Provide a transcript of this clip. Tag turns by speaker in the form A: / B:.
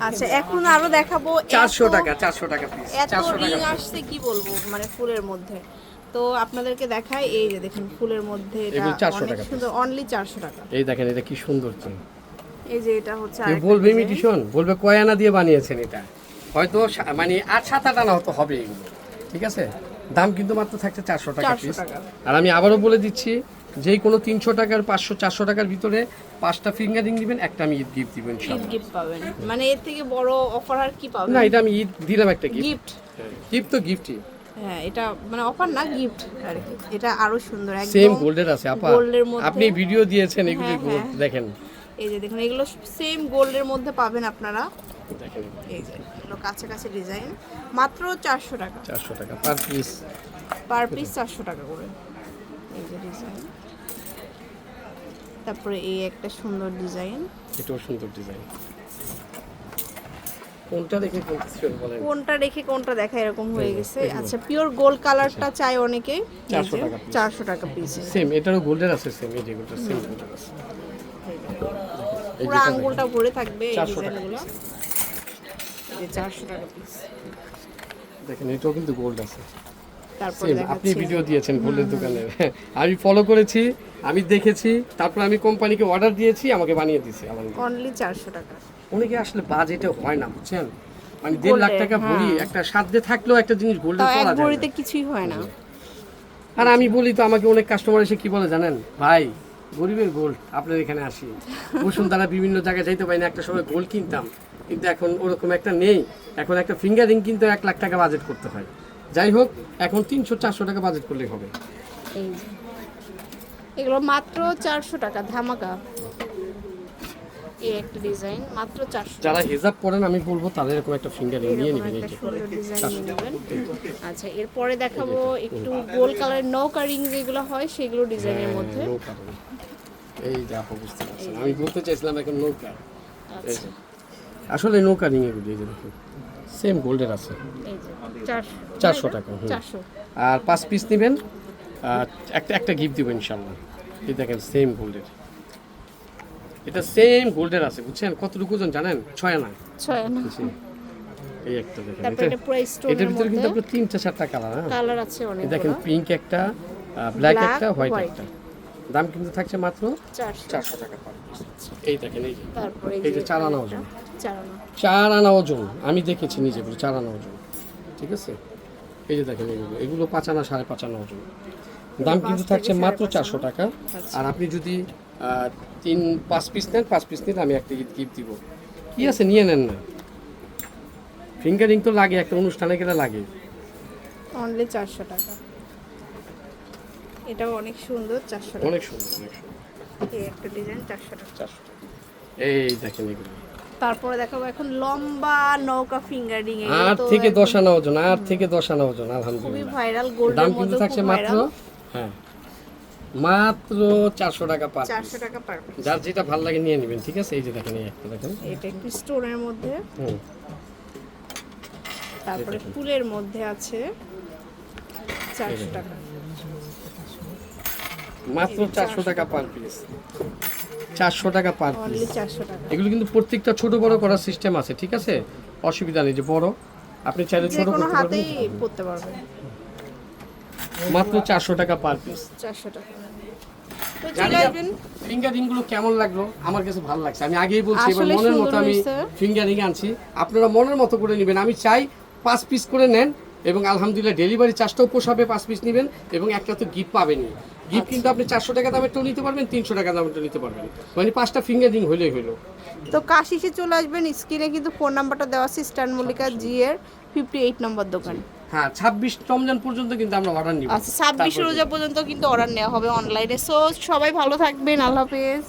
A: আচ্ছা এখন আরও দেখাবো
B: চারশো
A: এত-
B: টাকা চারশো টাকা পিস
A: এত
B: চারশো
A: রিং
B: টাকা
A: আসছে কি বলব মানে ফুলের মধ্যে। তো আপনাদেরকে দেখাই এই যে দেখুন ফুলের মধ্যে এটা
B: 400 টাকা
A: সুন্দর অনলি চারশো টাকা।
B: এই দেখেন এটা কি সুন্দর চেন
A: এই যে এটা হচ্ছে আরেকটা
B: বলবে। ইমিটেশন বলবে কয় আনা দিয়ে বানিয়েছেন এটা। হয়তো সা- মানে আট সাত আট আনা হয়তো হবে এগুলো। ঠিক আছে? দাম কিন্তু মাত্র থাকছে চারশো টাকা
A: 400
B: পিস
A: টাকা।
B: আর আমি আবারও বলে দিচ্ছি যেই কোনো তিনশো টাকার পাঁচশো চারশো টাকার ভিতরে পাঁচটা ফিঙ্গারিং দিবেন একটা আমি ঈদ গিফট দিবেন
A: ঈদ গিফট পাবেন। মানে এর থেকে বড় অফার আর কি পাবেন?
B: না এটা আমি ঈদ দিলাম একটা গিফট
A: গিফট
B: তো গিফটই
A: হ্যাঁ এটা মানে অফার না গিফট আর কি। এটা আরও সুন্দর
B: সেম গোল্ডের আছে আপা।
A: গোল্ডের মধ্যে।
B: আপনি ভিডিও দিয়েছেন এগুলি
A: হ্যাঁ, হ্যাঁ।
B: দেখেন।
A: এই যে দেখুন এগুলো সেম গোল্ডের মধ্যে পাবেন আপনারা। এই যে এগুলো কাছে কাছে ডিজাইন মাত্র চারশো টাকা।
B: চারশো টাকা পার পিস
A: পার পিস চারশো টাকা করে। এই যে ডিজাইন তারপরে এই একটা সুন্দর ডিজাইন।
B: এটাও সুন্দর ডিজাইন। কোনটা দেখে কোনটা বলেন
A: কোনটা রেখে কোনটা দেখা এরকম হয়ে গেছে। আচ্ছা পিওর গোল্ড কালারটা চাই অনেকে।
B: 400 টাকা piece।
A: চারশো টাকা পিস
B: সেম এটারও গোল্ডের আছে সেম এই যেগুলো সেম গোল্ডের আছে।
A: পুরো আঙ্গুলটা ভরে থাকবে এই
B: 400
A: ডিজাইনগুলো। এই চারশো টাকা পিস
B: দেখেন এটাও কিন্তু গোল্ড আছে।
A: তারপর
B: আপনি ভিডিও দিয়েছেন গোল্ডের দোকানে। আমি ফলো করেছি। আমি দেখেছি তারপর আমি কোম্পানিকে অর্ডার দিয়েছি আমাকে বানিয়ে দিয়েছে আমার
A: অনলি চারশো টাকা।
B: অনেকে আসলে বাজেটে হয় না বুঝছেন? মানে দেড় লাখ টাকা ভরি
A: হ্যাঁ।
B: একটা সাধ্যে থাকলেও একটা জিনিস
A: গোল্ডে
B: করা যায়
A: ভরিতে কিছুই হয় না।
B: আর আমি বলি তো আমাকে অনেক কাস্টমার এসে কি বলে জানেন? ভাই গরিবের গোল্ড আপনার এখানে আসি। বসুন্ধরা বিভিন্ন জায়গায় যাইতে পারি না একটা সময় গোল্ড কিনতাম। কিন্তু এখন ওরকম একটা নেই। এখন একটা ফিঙ্গারিং কিন্তু এক লাখ টাকা বাজেট করতে হয়। যাই হোক এখন তিনশো চারশো টাকা বাজেট করলেই হবে।
A: এই। এগুলো মাত্র চারশো টাকা ধামাকা। এই একটা ডিজাইন মাত্র চারশো
B: যারা হেজাব পরেন আমি বলব তাদের এরকম একটা ফিঙ্গারিং নিয়ে নেবেন এই
A: নেবেন। আচ্ছা এরপরে দেখাবো একটু গোল কালারের নৌকা রিং যেগুলো হয় সেগুলো ডিজাইনের মধ্যে।
B: হ্যাঁ, রঙ। এই বুঝতে পারছেন। আমি বলতে চাইছিলাম এখন নৌকা। আসলে নৌকা রিং এগুলো এই দেখুন। সেম গোল্ডের আছে।
A: চারশো।
B: টাকা আর পাঁচ পিস নেবেন। একটা একটা গিফট দেবো ইনশাল্লাহ এই দেখেন সেম গোল্ডের এটা সেম গোল্ডের আছে বুঝছেন? কতটুকু ওজন জানেন? ছয় আনা।
A: ছয়
B: এই একটা দেখেন এটার ভিতরে কিন্তু আপনার তিনটা চারটা কালার হ্যাঁ?
A: কালার আছে অনেক
B: এই দেখেন পিঙ্ক একটা ব্ল্যাক একটা হোয়াইট একটা। দাম কিন্তু থাকছে মাত্র
A: চারশো।
B: টাকা এই দেখেন এই যে। এই যে চার আনা ওজন।
A: চার আনা
B: ওজন। আমি দেখেছি নিজে চার আনা ওজন। ঠিক আছে? এই যে দেখেন এগুলো এগুলো পাঁচ আনা সাড়ে পাঁচ আনা ওজন দাম কিন্তু থাকছে মাত্র চারশো টাকা।
A: আচ্ছা।
B: আর আপনি যদি তিন পাঁচ পিস নেন পাঁচ পিস নিন আমি একটা গিফট দিব। কি আছে নিয়ে নেন না। ফিঙ্গারিং তো লাগে একটা অনুষ্ঠানে গেলে লাগে।
A: অনলি চারশো টাকা। এটাও অনেক সুন্দর চারশো
B: অনেক সুন্দর অনেক সুন্দর।
A: এই একটা ডিজাইন চারশো টাকা।
B: চারশো এই দেখেন এগুলো।
A: তারপরে দেখাবো এখন লম্বা নৌকা ফিঙ্গারিং
B: আট থেকে দশ আনা ওজন আট থেকে দশ আনা ওজন
A: খুবই
B: আলহামদুলিল্লাহ
A: ভাইরাল
B: দাম
A: গোল্ডের
B: কিন্তু
A: মধ্যে
B: থাকছে মাত্র হ্যাঁ মাত্র চারশো টাকা পার
A: চারশো টাকা পার
B: যার যেটা ভালো লাগে নিয়ে নেবেন ঠিক আছে? এই যে দেখেন এই একটা দেখেন।
A: এটা একটু স্টোনের মধ্যে।
B: হুম।
A: তারপরে ফুলের মধ্যে আছে চারশো টাকা।
B: মাত্র চারশো টাকা পার পিস চারশো টাকা পার পিস এগুলো কিন্তু প্রত্যেকটা ছোট বড় করার সিস্টেম আছে ঠিক আছে? অসুবিধা নেই যে বড় আপনি চাইলে ছোট করতে পারবেন। মাত্র চারশো টাকা পার পিস
A: চারশো টাকা। তো
B: জানি
A: চলে
B: ফিঙ্গারিংগুলো কেমন লাগল? আমার কাছে ভালো লাগছে। আমি আগেই বলছি এবার মনের মতো আমি ফিঙ্গারিং আনছি। আপনারা মনের মতো করে নেবেন। আমি চাই পাঁচ পিস করে নেন এবং আলহামদুলিল্লাহ ডেলিভারি চার্জটাও পোষাবে পাঁচ পিস নেবেন এবং একটা তো গিফট পাবেনই। গিফট কিন্তু আপনি চারশো টাকা দামেরটাও নিতে পারবেন তিনশো টাকা দামেরটাও নিতে পারবেন। মানে পাঁচটা ফিঙ্গারিং হলেই হলো।
A: তো কাশিসে চলে আসবেন স্ক্রিনে কিন্তু ফোন নাম্বারটা দেওয়া আছে স্ট্যান্ড মল্লিকা জি এর ফিফটি এইট নম্বর দোকান
B: হ্যাঁ ছাব্বিশ রমজান পর্যন্ত কিন্তু আমরা অর্ডার নিব।
A: আচ্ছা ছাব্বিশ রোজা পর্যন্ত কিন্তু অর্ডার নেওয়া হবে অনলাইনে সো সবাই ভালো থাকবেন আল্লাহ হাফেজ।